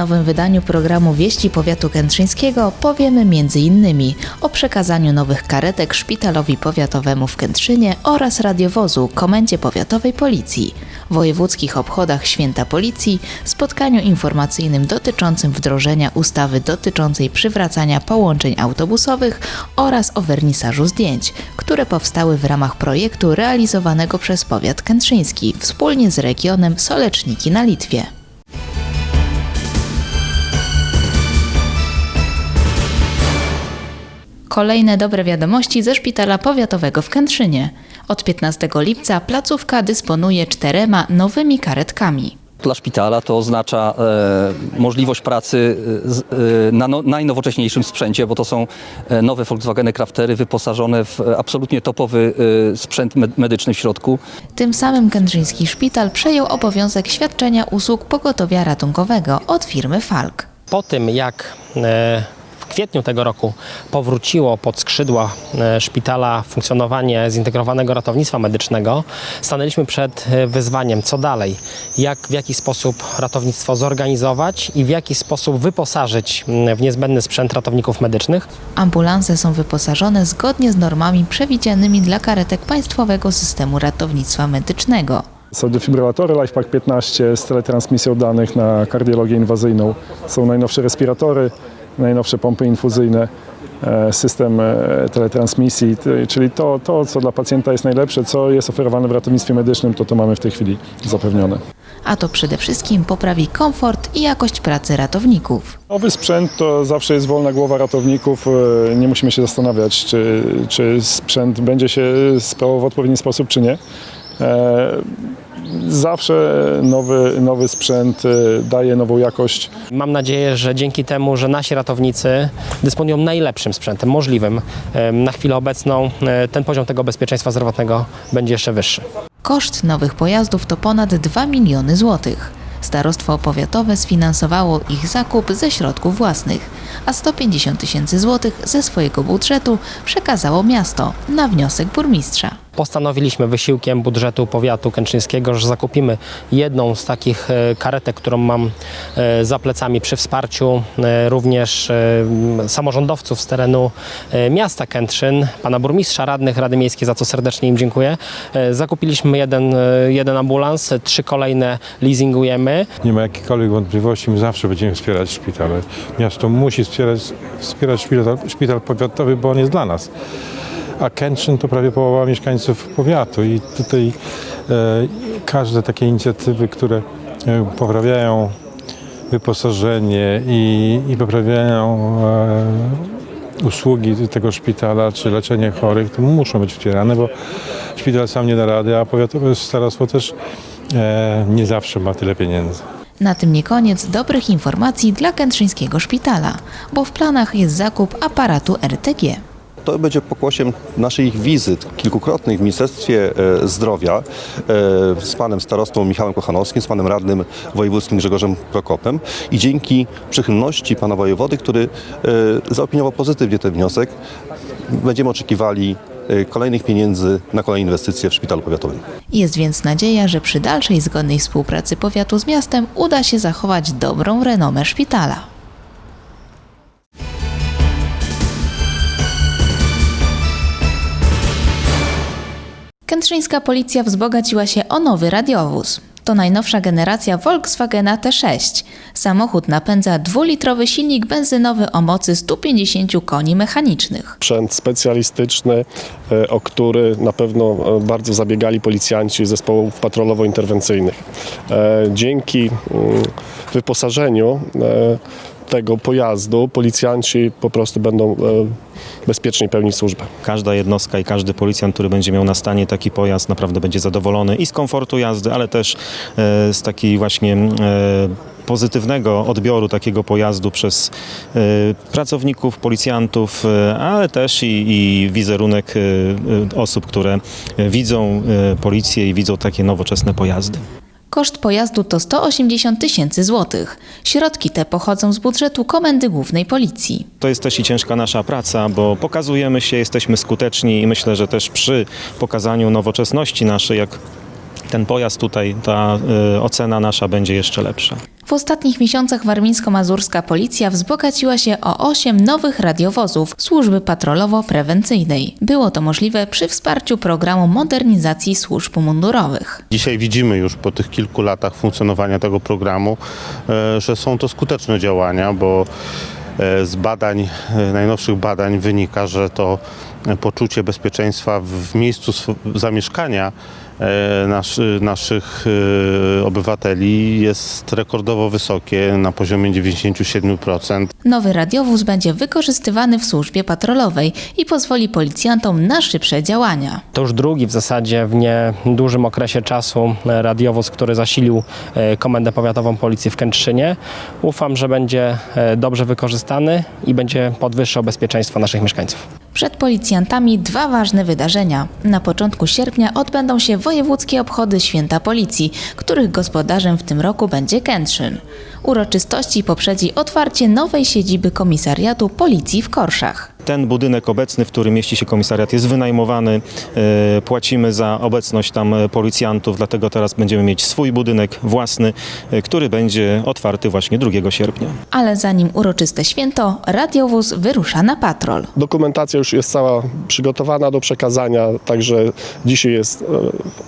Nowym wydaniu programu Wieści Powiatu Kętrzyńskiego powiemy m.in. o przekazaniu nowych karetek Szpitalowi Powiatowemu w Kętrzynie oraz radiowozu Komendzie Powiatowej Policji, wojewódzkich obchodach Święta Policji, spotkaniu informacyjnym dotyczącym wdrożenia ustawy dotyczącej przywracania połączeń autobusowych oraz o wernisażu zdjęć, które powstały w ramach projektu realizowanego przez powiat kętrzyński wspólnie z regionem Soleczniki na Litwie. Kolejne dobre wiadomości ze Szpitala Powiatowego w Kętrzynie. Od 15 lipca placówka dysponuje czterema nowymi karetkami. Dla szpitala to oznacza e, możliwość pracy e, z, e, na no, najnowocześniejszym sprzęcie, bo to są e, nowe Volkswageny Craftery wyposażone w e, absolutnie topowy e, sprzęt med- medyczny w środku. Tym samym Kętrzyński Szpital przejął obowiązek świadczenia usług pogotowia ratunkowego od firmy Falk. Po tym, jak e, kwietniu tego roku powróciło pod skrzydła e, szpitala funkcjonowanie zintegrowanego ratownictwa medycznego, stanęliśmy przed e, wyzwaniem, co dalej, jak, w jaki sposób ratownictwo zorganizować i w jaki sposób wyposażyć w niezbędny sprzęt ratowników medycznych. Ambulanse są wyposażone zgodnie z normami przewidzianymi dla karetek Państwowego Systemu Ratownictwa Medycznego. Są defibrylatory LifePak 15 z teletransmisją danych na kardiologię inwazyjną. Są najnowsze respiratory, najnowsze pompy infuzyjne, e, system e, teletransmisji, czyli to, to, co dla pacjenta jest najlepsze, co jest oferowane w ratownictwie medycznym, to to mamy w tej chwili zapewnione. A to przede wszystkim poprawi komfort i jakość pracy ratowników. Nowy sprzęt to zawsze jest wolna głowa ratowników. e, Nie musimy się zastanawiać, czy, czy sprzęt będzie się sprawował w odpowiedni sposób, czy nie. Zawsze nowy, nowy sprzęt e, daje nową jakość. Mam nadzieję, że dzięki temu, że nasi ratownicy dysponują najlepszym sprzętem możliwym, e, na chwilę obecną e, ten poziom tego bezpieczeństwa zdrowotnego będzie jeszcze wyższy. Koszt nowych pojazdów to ponad 2 miliony złotych. Starostwo powiatowe sfinansowało ich zakup ze środków własnych, a 150 tysięcy złotych ze swojego budżetu przekazało miasto na wniosek burmistrza. Postanowiliśmy wysiłkiem budżetu powiatu kętrzyńskiego, że zakupimy jedną z takich e, karetek, którą mam e, za plecami przy wsparciu e, również samorządowców z terenu miasta Kętrzyn, pana burmistrza, radnych Rady Miejskiej, za co serdecznie im dziękuję. Zakupiliśmy jeden, jeden ambulans, trzy kolejne leasingujemy. Nie ma jakichkolwiek wątpliwości, my zawsze będziemy wspierać szpitale. Miasto musi wspierać, wspierać szpital, szpital powiatowy, bo on jest dla nas. A Kętrzyn to prawie połowa mieszkańców powiatu i tutaj e, każde takie inicjatywy, które e, poprawiają wyposażenie i, i poprawiają e, usługi tego szpitala czy leczenie chorych, to muszą być wspierane, bo szpital sam nie da rady, a powiatowe starostwo też nie zawsze ma tyle pieniędzy. Na tym nie koniec dobrych informacji dla Kętrzyńskiego Szpitala, bo w planach jest zakup aparatu RTG. To będzie pokłosiem naszych wizyt kilkukrotnych w Ministerstwie e, Zdrowia e, z panem starostą Michałem Kochanowskim, z panem radnym wojewódzkim Grzegorzem Prokopem i dzięki przychylności pana wojewody, który e, zaopiniował pozytywnie ten wniosek, będziemy oczekiwali kolejnych pieniędzy na kolejne inwestycje w szpitalu powiatowym. Jest więc nadzieja, że przy dalszej zgodnej współpracy powiatu z miastem uda się zachować dobrą renomę szpitala. Kętrzyńska policja wzbogaciła się o nowy radiowóz. To najnowsza generacja Volkswagena T6. Samochód napędza dwulitrowy silnik benzynowy o mocy 150 koni mechanicznych. sprzęt specjalistyczny, e, o który na pewno e, bardzo zabiegali policjanci zespołów patrolowo-interwencyjnych. E, Dzięki mm, wyposażeniu tego pojazdu policjanci po prostu będą e, bezpiecznie pełnić służbę. Każda jednostka i każdy policjant, który będzie miał na stanie taki pojazd, naprawdę będzie zadowolony i z komfortu jazdy, ale też e, z takiej właśnie e, pozytywnego odbioru takiego pojazdu przez pracowników, policjantów, ale też i, i wizerunek osób, które widzą policję i widzą takie nowoczesne pojazdy. Koszt pojazdu to 180 tysięcy złotych. Środki te pochodzą z budżetu Komendy Głównej Policji. To jest też i ciężka nasza praca, bo pokazujemy się, jesteśmy skuteczni i myślę, że też przy pokazaniu nowoczesności naszej, jak ten pojazd tutaj, ta e, ocena nasza będzie jeszcze lepsza. W ostatnich miesiącach warmińsko-mazurska policja wzbogaciła się o 8 nowych radiowozów służby patrolowo-prewencyjnej. Było to możliwe przy wsparciu programu modernizacji służb mundurowych. Dzisiaj widzimy już po tych kilku latach funkcjonowania tego programu, e, że są to skuteczne działania, bo e, z badań, e, najnowszych badań wynika, że to poczucie bezpieczeństwa w- miejscu zamieszkania naszy, naszych e, obywateli jest rekordowo wysokie na poziomie 97%. Nowy radiowóz będzie wykorzystywany w służbie patrolowej i pozwoli policjantom na szybsze działania. To już drugi w zasadzie w niedużym okresie czasu e, radiowóz, który zasilił e, Komendę Powiatową Policji w Kętrzynie. Ufam, że będzie e, dobrze wykorzystany i będzie podwyższał bezpieczeństwo naszych mieszkańców. Przed policjantami dwa ważne wydarzenia. Na początku sierpnia odbędą się wojewódzkie obchody Święta Policji, których gospodarzem w tym roku będzie Kętrzyn. Uroczystości poprzedzi otwarcie nowej siedziby komisariatu Policji w Korszach. Ten budynek obecny, w którym mieści się komisariat, jest wynajmowany. E, Płacimy za obecność tam e, policjantów, dlatego teraz będziemy mieć swój budynek własny, e, który będzie otwarty właśnie 2 sierpnia. Ale zanim uroczyste święto, radiowóz wyrusza na patrol. Dokumentacja już jest cała przygotowana do przekazania, także dzisiaj jest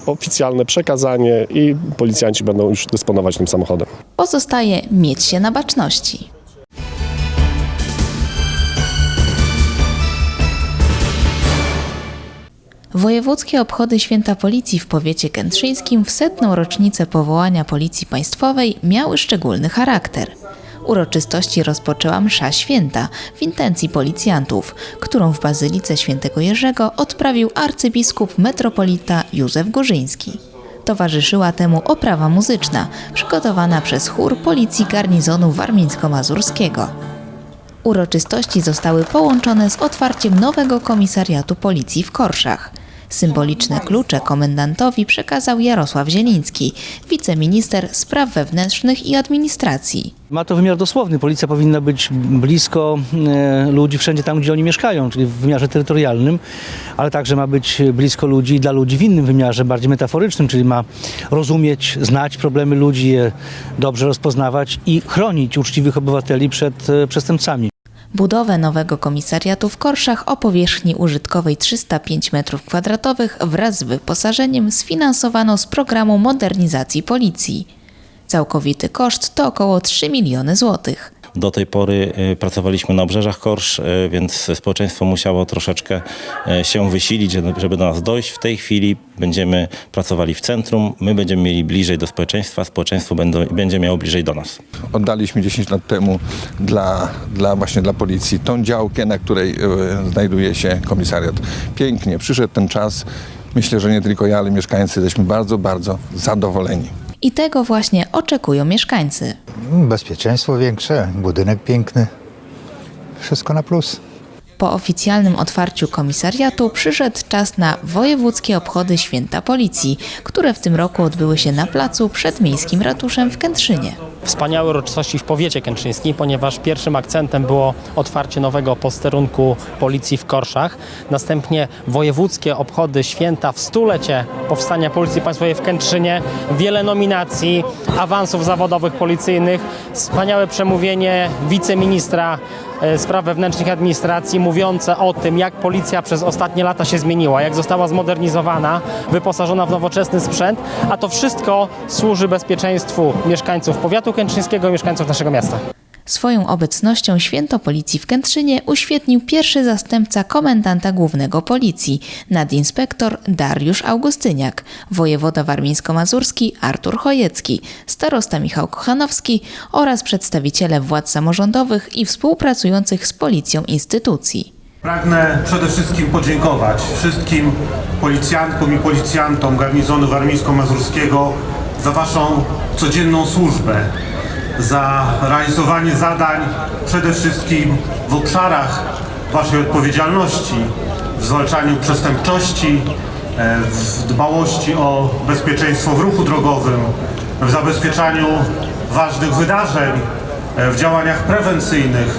oficjalne przekazanie i policjanci będą już dysponować tym samochodem. Pozostaje mieć się na baczności. Wojewódzkie obchody Święta Policji w powiecie kętrzyńskim w setną rocznicę powołania Policji Państwowej miały szczególny charakter. Uroczystości rozpoczęła msza święta w intencji policjantów, którą w Bazylice Świętego Jerzego odprawił arcybiskup metropolita Józef Gorzyński. Towarzyszyła temu oprawa muzyczna, przygotowana przez chór Policji Garnizonu Warmińsko-Mazurskiego. Uroczystości zostały połączone z otwarciem nowego komisariatu policji w Korszach. Symboliczne klucze komendantowi przekazał Jarosław Zieliński, wiceminister spraw wewnętrznych i administracji. Ma to wymiar dosłowny. Policja powinna być blisko e, ludzi wszędzie tam, gdzie oni mieszkają, czyli w wymiarze terytorialnym, ale także ma być blisko ludzi i dla ludzi w innym wymiarze, bardziej metaforycznym, czyli ma rozumieć, znać problemy ludzi, je dobrze rozpoznawać i chronić uczciwych obywateli przed e, przestępcami. Budowę nowego komisariatu w Korszach o powierzchni użytkowej 305 m2 wraz z wyposażeniem sfinansowano z programu modernizacji policji. Całkowity koszt to około 3 miliony złotych. Do tej pory y, pracowaliśmy na obrzeżach Korsz, y, więc społeczeństwo musiało troszeczkę y, się wysilić, żeby- do nas dojść. W tej chwili będziemy pracowali w centrum, my będziemy mieli bliżej do społeczeństwa, społeczeństwo będzie miało bliżej do nas. oddaliśmy 10 lat temu dla, dla właśnie dla policji tą działkę, na której znajduje się komisariat. Pięknie, przyszedł ten czas. Myślę, że nie tylko ja, ale mieszkańcy jesteśmy bardzo, bardzo zadowoleni. I tego właśnie oczekują mieszkańcy. Bezpieczeństwo większe, budynek piękny. Wszystko na plus. Po oficjalnym otwarciu komisariatu przyszedł czas na wojewódzkie obchody Święta Policji, które w tym roku odbyły się na placu przed Miejskim Ratuszem w Kętrzynie. Wspaniałe uroczystości w powiecie kętrzyńskim, ponieważ pierwszym akcentem było otwarcie nowego posterunku policji w Korszach. Następnie wojewódzkie obchody święta w stulecie powstania Policji Państwowej w Kętrzynie. Wiele nominacji, awansów zawodowych policyjnych. Wspaniałe przemówienie wiceministra e, spraw wewnętrznych administracji mówiące o tym, jak policja przez ostatnie lata się zmieniła, jak została zmodernizowana, wyposażona w nowoczesny sprzęt, a to wszystko służy bezpieczeństwu mieszkańców powiatu kętrzyńskiego i mieszkańców naszego miasta. Swoją obecnością święto policji w Kętrzynie uświetnił pierwszy zastępca komendanta głównego policji, nadinspektor Dariusz Augustyniak, wojewoda warmińsko-mazurski Artur Chojecki, starosta Michał Kochanowski oraz przedstawiciele władz samorządowych i współpracujących z policją instytucji. Pragnę przede wszystkim podziękować wszystkim policjantkom i policjantom garnizonu warmińsko-mazurskiego za Waszą codzienną służbę, za realizowanie zadań przede wszystkim w obszarach Waszej odpowiedzialności, w zwalczaniu przestępczości, e, w dbałości o bezpieczeństwo w ruchu drogowym, w zabezpieczaniu ważnych wydarzeń, e, w działaniach prewencyjnych,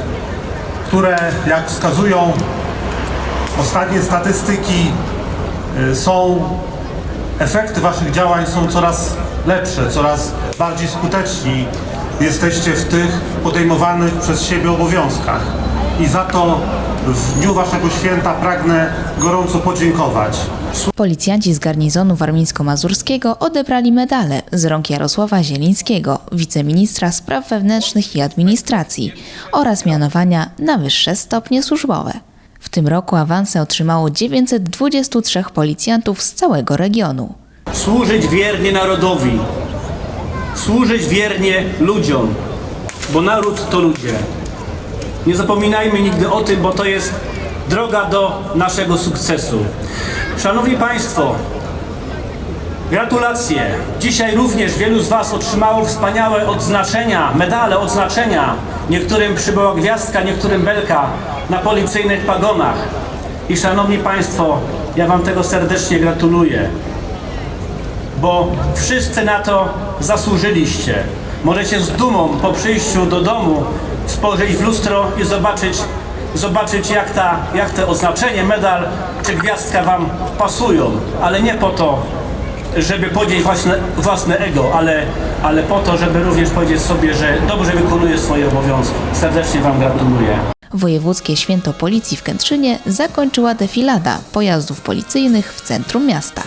które, jak wskazują ostatnie statystyki, y, są efekty Waszych działań są coraz lepsze, coraz bardziej skuteczni jesteście w tych podejmowanych przez siebie obowiązkach. I za to w dniu Waszego święta pragnę gorąco podziękować. Policjanci z garnizonu warmińsko-mazurskiego odebrali medale z rąk Jarosława Zielińskiego, wiceministra spraw wewnętrznych i administracji oraz mianowania na wyższe stopnie służbowe. W tym roku awanse otrzymało 923 policjantów z całego regionu. Służyć wiernie narodowi, służyć wiernie ludziom, bo naród to ludzie. Nie zapominajmy nigdy o tym, bo to jest droga do naszego sukcesu. Szanowni Państwo, gratulacje. Dzisiaj również wielu z Was otrzymało wspaniałe odznaczenia, medale, odznaczenia. Niektórym przybyła gwiazdka, niektórym belka na policyjnych pagonach. I Szanowni Państwo, ja Wam tego serdecznie gratuluję bo wszyscy na to zasłużyliście. Możecie z dumą po przyjściu do domu spojrzeć w lustro i zobaczyć, zobaczyć jak, ta, jak te oznaczenie, medal czy gwiazdka Wam pasują, ale nie po to, żeby podnieść własne, własne ego, ale, ale po to, żeby również powiedzieć sobie, że dobrze wykonuje swoje obowiązki. Serdecznie Wam gratuluję. Wojewódzkie Święto Policji w Kętrzynie zakończyła defilada pojazdów policyjnych w centrum miasta.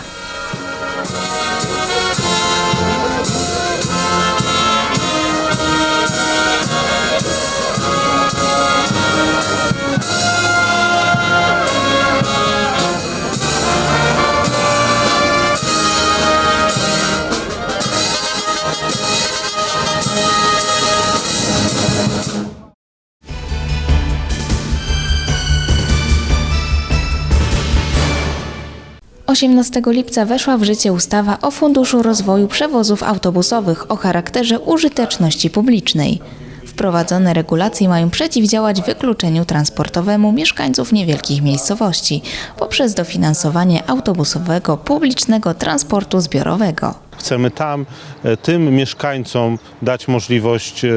Osiemnastego lipca weszła w życie ustawa o Funduszu Rozwoju Przewozów Autobusowych o charakterze użyteczności publicznej. Wprowadzone regulacje mają przeciwdziałać wykluczeniu transportowemu mieszkańców niewielkich miejscowości poprzez dofinansowanie autobusowego publicznego transportu zbiorowego. Chcemy tam e, tym mieszkańcom dać możliwość e,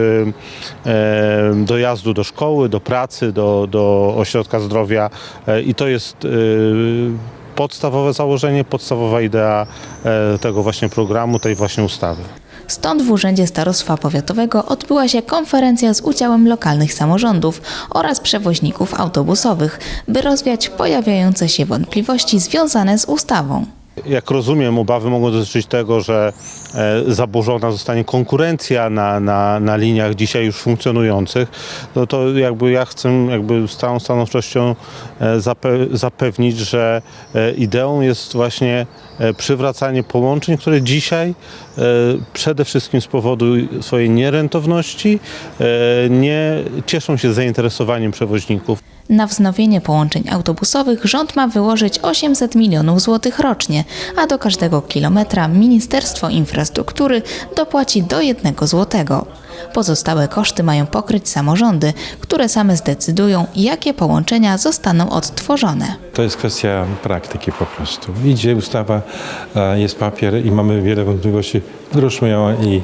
e, dojazdu do szkoły, do pracy, do, do ośrodka zdrowia i to jest podstawowe założenie, podstawowa idea e, tego właśnie programu, tej właśnie ustawy. Stąd w Urzędzie Starostwa Powiatowego odbyła się konferencja z udziałem lokalnych samorządów oraz przewoźników autobusowych, by rozwiać pojawiające się wątpliwości związane z ustawą. Jak rozumiem, obawy mogą dotyczyć tego, że e, zaburzona zostanie konkurencja na, na, na liniach dzisiaj już funkcjonujących. No to jakby ja chcę jakby z całą stanowczością e, zape- zapewnić, że e, ideą jest właśnie przywracanie połączeń, które dzisiaj przede wszystkim z powodu swojej nierentowności nie cieszą się zainteresowaniem przewoźników. Na wznowienie połączeń autobusowych rząd ma wyłożyć 800 milionów złotych rocznie, a do każdego kilometra Ministerstwo Infrastruktury dopłaci do 1 złotego. Pozostałe koszty mają pokryć samorządy, które same zdecydują, jakie połączenia zostaną odtworzone. To jest kwestia praktyki po prostu. Idzie ustawa, jest papier i mamy wiele wątpliwości. Wdróżmy ją i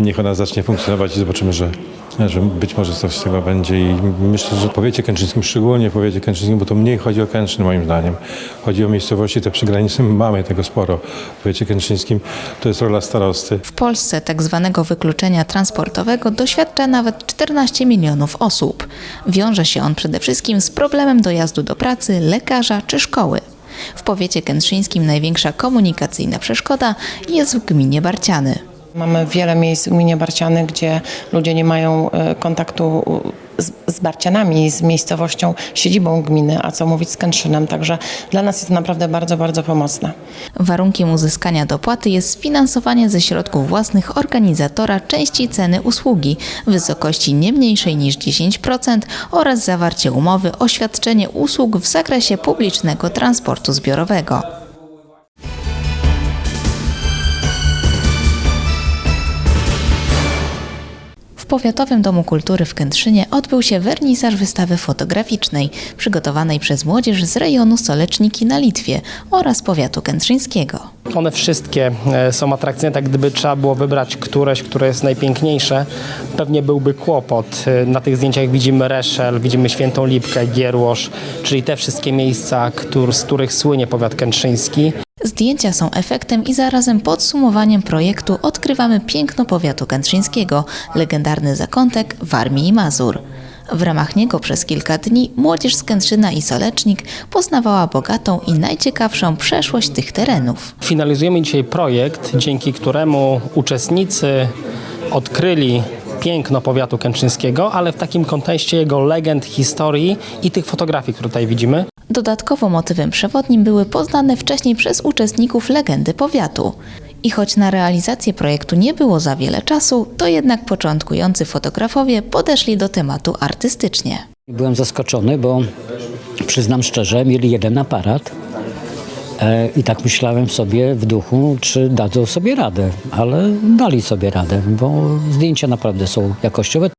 niech ona zacznie funkcjonować i zobaczymy, że, że być może coś z tego będzie. I myślę, że w powiecie kętrzyńskim, szczególnie w powiecie kętrzyńskim, bo to mniej chodzi o Kętrzyn moim zdaniem. Chodzi o miejscowości te przygraniczne, mamy tego sporo. W powiecie kętrzyńskim to jest rola starosty. W Polsce tak zwanego wykluczenia transportowego doświadcza nawet 14 milionów osób. Wiąże się on przede wszystkim z problemem dojazdu do pracy, lekarza czy szkoły. W powiecie kętrzyńskim największa komunikacyjna przeszkoda jest w gminie Barciany. Mamy wiele miejsc w gminie Barciany, gdzie ludzie nie mają e, kontaktu z, z Barcianami, z miejscowością, siedzibą gminy, a co mówić z Kętrzynem. Także dla nas jest naprawdę bardzo, bardzo pomocne. Warunkiem uzyskania dopłaty jest sfinansowanie ze środków własnych organizatora części ceny usługi w wysokości nie mniejszej niż 10% oraz zawarcie umowy o świadczenie usług w zakresie publicznego transportu zbiorowego. Powiatowym Domu Kultury w Kętrzynie odbył się wernisaż wystawy fotograficznej przygotowanej przez młodzież z rejonu Soleczniki na Litwie oraz powiatu kętrzyńskiego. One wszystkie e, są atrakcyjne, tak gdyby trzeba było wybrać któreś, które jest najpiękniejsze, pewnie byłby kłopot. E, Na tych zdjęciach widzimy Reszel, widzimy Świętą Lipkę, Gierłosz, czyli te wszystkie miejsca, z których słynie powiat kętrzyński. Zdjęcia są efektem i zarazem podsumowaniem projektu Odkrywamy piękno powiatu kętrzyńskiego, legendarny zakątek Warmii i Mazur. W ramach niego przez kilka dni młodzież z Kętrzyna i Solecznik poznawała bogatą i najciekawszą przeszłość tych terenów. Finalizujemy dzisiaj projekt, dzięki któremu uczestnicy odkryli piękno powiatu kętrzyńskiego, ale w takim kontekście jego legend, historii i tych fotografii, które tutaj widzimy. Dodatkowo motywem przewodnim były poznane wcześniej przez uczestników legendy powiatu. I choć na realizację projektu nie było za wiele czasu, to jednak początkujący fotografowie podeszli do tematu artystycznie. Byłem zaskoczony, bo przyznam szczerze, mieli jeden aparat e, i tak myślałem sobie w duchu, czy dadzą sobie radę, ale dali sobie radę, bo zdjęcia naprawdę są jakościowe.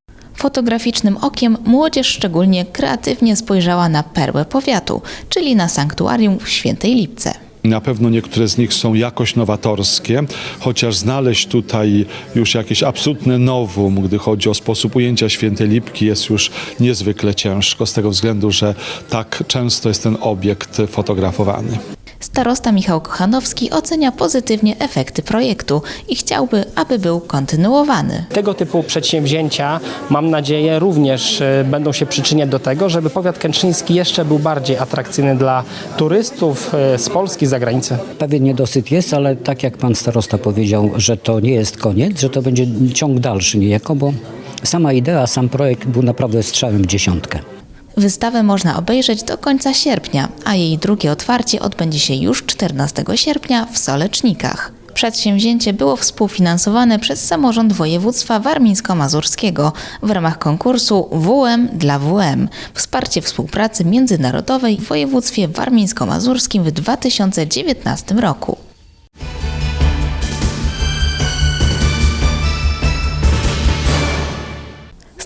Fotograficznym okiem młodzież szczególnie kreatywnie spojrzała na perłę powiatu, czyli na sanktuarium w Świętej Lipce. Na pewno niektóre z nich są jakoś nowatorskie, chociaż znaleźć tutaj już jakieś absolutne nowum, gdy chodzi o sposób ujęcia świętej lipki, jest już niezwykle ciężko, z tego względu, że tak często jest ten obiekt fotografowany. Starosta Michał Kochanowski ocenia pozytywnie efekty projektu i chciałby, aby był kontynuowany. Tego typu przedsięwzięcia, mam nadzieję, również e, będą się przyczyniać do tego, żeby powiat kętrzyński jeszcze był bardziej atrakcyjny dla turystów e, z Polski, z zagranicy. Pewien niedosyt jest, ale tak jak pan starosta powiedział, że to nie jest koniec, że to będzie ciąg dalszy niejako, bo sama idea, sam projekt był naprawdę strzałem w dziesiątkę. Wystawę można obejrzeć do końca sierpnia, a jej drugie otwarcie odbędzie się już 14 sierpnia w Solecznikach. Przedsięwzięcie było współfinansowane przez samorząd województwa warmińsko-mazurskiego w ramach konkursu WM dla WM Wsparcie współpracy międzynarodowej w województwie warmińsko-mazurskim w 2019 roku.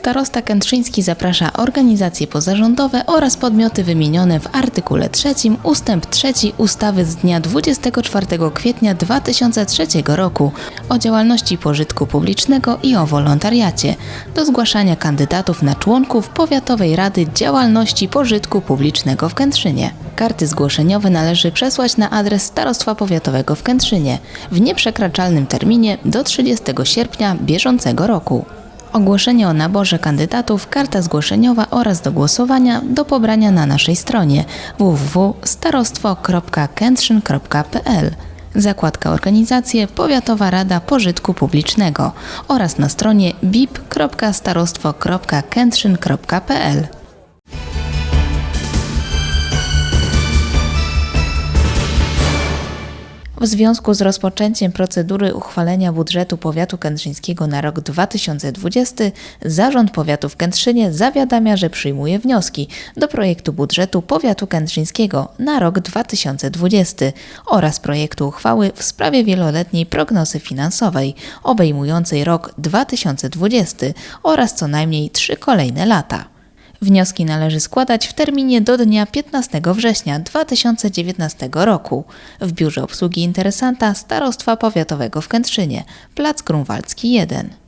Starosta Kętrzyński zaprasza organizacje pozarządowe oraz podmioty wymienione w artykule 3 ustęp 3 ustawy z dnia 24 kwietnia 2003 roku o działalności pożytku publicznego i o wolontariacie do zgłaszania kandydatów na członków Powiatowej Rady Działalności Pożytku Publicznego w Kętrzynie. Karty zgłoszeniowe należy przesłać na adres Starostwa Powiatowego w Kętrzynie w nieprzekraczalnym terminie do 30 sierpnia bieżącego roku. Ogłoszenie o naborze kandydatów, karta zgłoszeniowa oraz do głosowania do pobrania na naszej stronie www.starostwo.kętrzyn.pl Zakładka Organizacje Powiatowa Rada Pożytku Publicznego oraz na stronie bip.starostwo.kętrzyn.pl W związku z rozpoczęciem procedury uchwalenia budżetu powiatu kętrzyńskiego na rok 2020 Zarząd Powiatu w Kętrzynie zawiadamia, że przyjmuje wnioski do projektu budżetu powiatu kętrzyńskiego na rok 2020 oraz projektu uchwały w sprawie wieloletniej prognozy finansowej obejmującej rok 2020 oraz co najmniej trzy kolejne lata. Wnioski należy składać w terminie do dnia 15 września 2019 roku w Biurze Obsługi Interesanta Starostwa Powiatowego w Kętrzynie, Plac Grunwaldzki 1.